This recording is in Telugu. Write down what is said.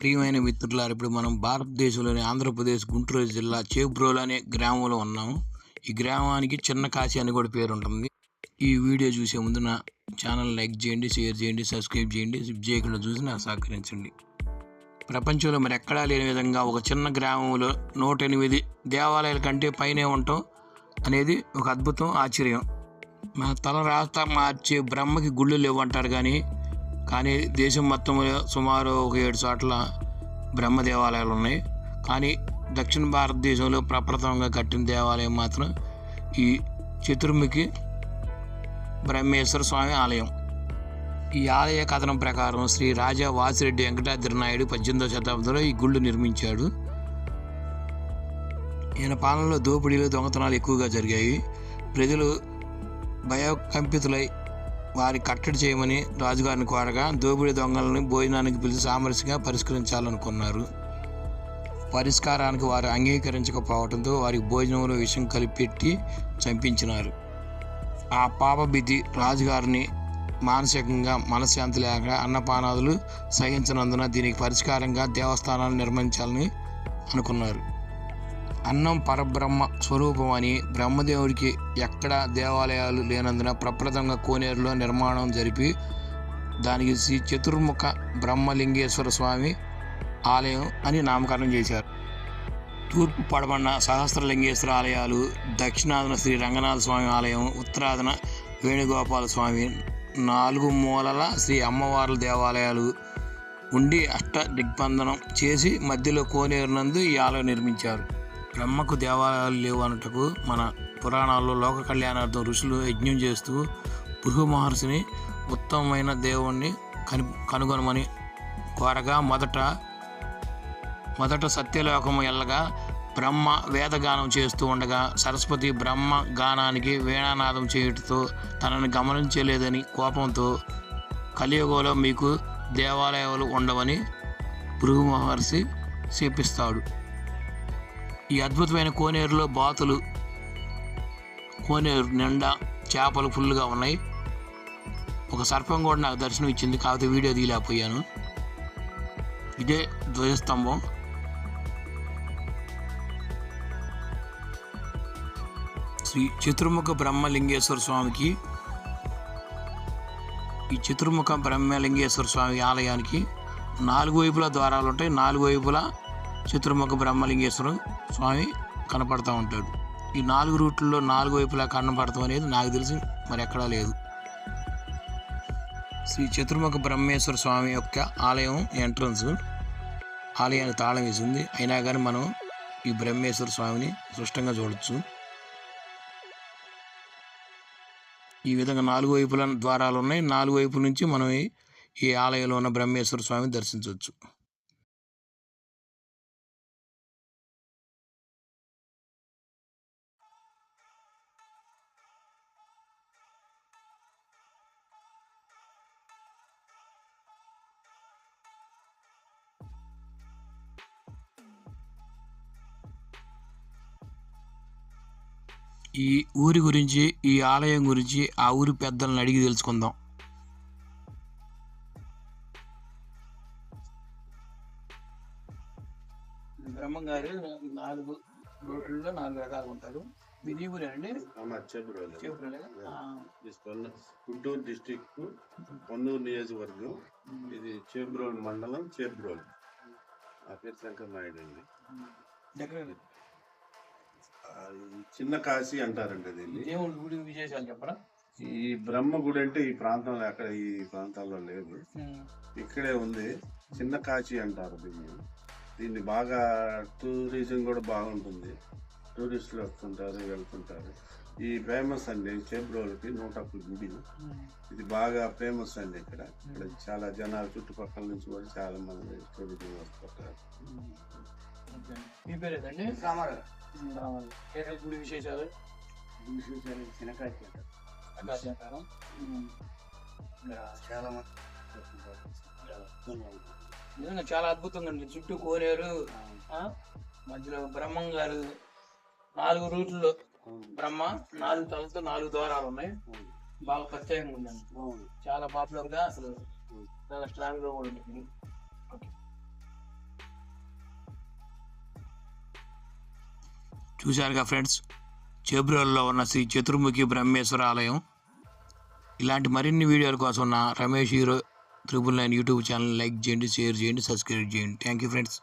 ప్రియమైన మిత్రులారు ఇప్పుడు మనం భారతదేశంలోని ఆంధ్రప్రదేశ్ గుంటూరు జిల్లా చేబ్రోలు అనే గ్రామంలో ఉన్నాము. ఈ గ్రామానికి చిన్న కాశీ అని కూడా పేరు ఉంటుంది. ఈ వీడియో చూసే ముందు నా ఛానల్ లైక్ చేయండి షేర్ చేయండి సబ్స్క్రైబ్ చేయండి సిప్ చేయకుండా చూసి నాకు సహకరించండి. ప్రపంచంలో మరి ఎక్కడా లేని విధంగా ఒక చిన్న గ్రామంలో నూట ఎనిమిది దేవాలయాల కంటే పైనే ఉండటం అనేది ఒక అద్భుతం ఆశ్చర్యం. మన తల రాస్తా మార్చే బ్రహ్మకి గుళ్ళు లేవు అంటారు కానీ కానీ దేశం మొత్తంలో సుమారు ఒక ఏడు చోట్ల బ్రహ్మ దేవాలయాలు ఉన్నాయి. కానీ దక్షిణ భారతదేశంలో ప్రప్రథమంగా కట్టిన దేవాలయం మాత్రం ఈ చతుర్ముఖి బ్రహ్మేశ్వర స్వామి ఆలయం. ఈ ఆలయ కథనం ప్రకారం శ్రీ రాజా వాసిరెడ్డి వెంకటాద్రి నాయుడు పద్దెనిమిదవ శతాబ్దంలో ఈ గుళ్ళు నిర్మించాడు. ఈయన పాలనలో దోపిడీలు దొంగతనాలు ఎక్కువగా జరిగాయి. ప్రజలు భయకంపితులై వారి కట్టడి చేయమని రాజుగారిని కోరగా దోపిడీ దొంగలను భోజనానికి పిలిచి సామరస్యంగా పరిష్కరించాలనుకున్నారు. పరిష్కారానికి వారు అంగీకరించకపోవడంతో వారికి భోజనంలో విషం కలిపెట్టి చంపించినారు. ఆ పాపభిధి రాజుగారిని మానసికంగా మనశ్శాంతి లేక అన్నపానాదులు సహించినందున దీనికి పరిష్కారంగా దేవస్థానాలు నిర్మించాలని అనుకున్నారు. అన్నం పరబ్రహ్మ స్వరూపం అని బ్రహ్మదేవుడికి ఎక్కడ దేవాలయాలు లేనందున ప్రప్రథంగా కోనేరులో నిర్మాణం జరిపి దానికి శ్రీ చతుర్ముఖ బ్రహ్మలింగేశ్వర స్వామి ఆలయం అని నామకరణం చేశారు. తూర్పు పడమన్న సహస్రలింగేశ్వర ఆలయాలు దక్షిణాదన శ్రీ రంగనాథ స్వామి ఆలయం ఉత్తరాదన వేణుగోపాల స్వామి నాలుగు మూలల శ్రీ అమ్మవార్ల దేవాలయాలు ఉండి అష్ట దిగ్బంధనం చేసి మధ్యలో కోనేరు నందు ఈ ఆలయం నిర్మించారు. బ్రహ్మకు దేవాలయాలు లేవు అన్నట్టుకు మన పురాణాల్లో లోక కళ్యాణార్థం ఋషులు యజ్ఞం చేస్తూ భృగు మహర్షిని ఉత్తమమైన దేవుణ్ణి కను కనుగొనమని కోరగా మొదట మొదట సత్యలోకము ఎల్లగా బ్రహ్మ వేదగానం చేస్తూ ఉండగా సరస్వతి బ్రహ్మ గానానికి వీణానాదం చేయుటతో తనని గమనించలేదని కోపంతో కలియుగంలో మీకు దేవాలయాలు ఉండవని భృగు మహర్షి చేపిస్తాడు ఈ అద్భుతమైన కోనేరులో బాతులు కోనేరు నిండా చేపలు ఫుల్గా ఉన్నాయి. ఒక సర్పం కూడా నాకు దర్శనం ఇచ్చింది కాకపోతే వీడియో తీయలేకపోయాను. ఇదే ధ్వజస్తంభం. శ్రీ చతుర్ముఖ బ్రహ్మలింగేశ్వర స్వామికి ఈ చతుర్ముఖ బ్రహ్మలింగేశ్వర స్వామి ఆలయానికి నాలుగు వైపులా ద్వారాలు ఉంటాయి నాలుగు వైపులా చతుర్ముఖ బ్రహ్మలింగేశ్వరం స్వామి కనపడుతూ ఉంటాడు. ఈ నాలుగు రూట్లలో నాలుగు వైపులా కనపడతాం అనేది నాకు తెలిసి మరి ఎక్కడా లేదు. శ్రీ చతుర్ముఖ బ్రహ్మేశ్వర స్వామి యొక్క ఆలయం ఎంట్రన్స్. ఆలయానికి తాళం వేసింది. అయినా కానీ మనం ఈ బ్రహ్మేశ్వర స్వామిని స్పష్టంగా చూడొచ్చు. ఈ విధంగా నాలుగు వైపుల ద్వారాలు ఉన్నాయి నాలుగు వైపుల నుంచి మనం ఈ ఆలయంలో ఉన్న బ్రహ్మేశ్వర స్వామిని దర్శించవచ్చు ఈ ఊరి గురించి ఈ ఆలయం గురించి ఆ ఊరి పెద్దలను అడిగి తెలుసుకుందాం. బ్రహ్మంగారు నాలుగు రోడ్లలో నాలుగు రకాలు ఉంటారు. చెప్పులే ఇది పొన్న- గుంటూరు డిస్టిక్ పొన్నూరు నియోజకవర్గం. ఇది చేబ్రోల్ మండలం చేబ్రోల్ నా పేరు శంకర్ నాయుడు అండి. ఆ, చిన్న కాశీ అంటారండి దీన్ని. దేవుడి గుడి విశేషాలు చెప్పరా? ఈ బ్రహ్మ గుడి అంటే ఈ ప్రాంతంలో ఎక్కడ ఈ ప్రాంతాల్లో లేదు. ఇక్కడే ఉంది. చిన్న కాశీ అంటారు దీన్ని. దీన్ని బాగా టూరిజం కూడా బాగుంటుంది. టూరిస్టులు వస్తుంటారు వెళ్తుంటారు. ఈ ఫేమస్ అండి చేబ్రోల్కి నూట గుడి. ఇది బాగా ఫేమస్ అండి ఇక్కడ. ఇక్కడ చాలా జనాలు చుట్టుపక్కల నుంచి కూడా చాలా మంది టూరిజం వస్తుంటారు. మీ పేరు ఏదండి రామారావు గుడి విశేషాలు. ఉమ్. ఇంకా చాలా నిజంగా చాలా అద్భుతంగా ఉంది చుట్టూ కోనేరు ఆ? మధ్యలో బ్రహ్మం గారు నాలుగు రూట్లో బ్రహ్మ నాలుగు తలతో నాలుగు ద్వారాలు ఉన్నాయి బాగా ప్రత్యేకంగా ఉందండి చాలా పాపులర్గా అసలు చాలా స్ట్రాంగ్గా కూడా ఉంటుంది చూశారుగా ఫ్రెండ్స్? చేబ్రోల్లో ఉన్న శ్రీ చతుర్ముఖి బ్రహ్మేశ్వర ఆలయం ఇలాంటి మరిన్ని వీడియోల కోసం నా Ramesh hero triple nine YouTube channel like చేయండి షేర్ చేయండి సబ్స్క్రైబ్ చేయండి. Thank you friends.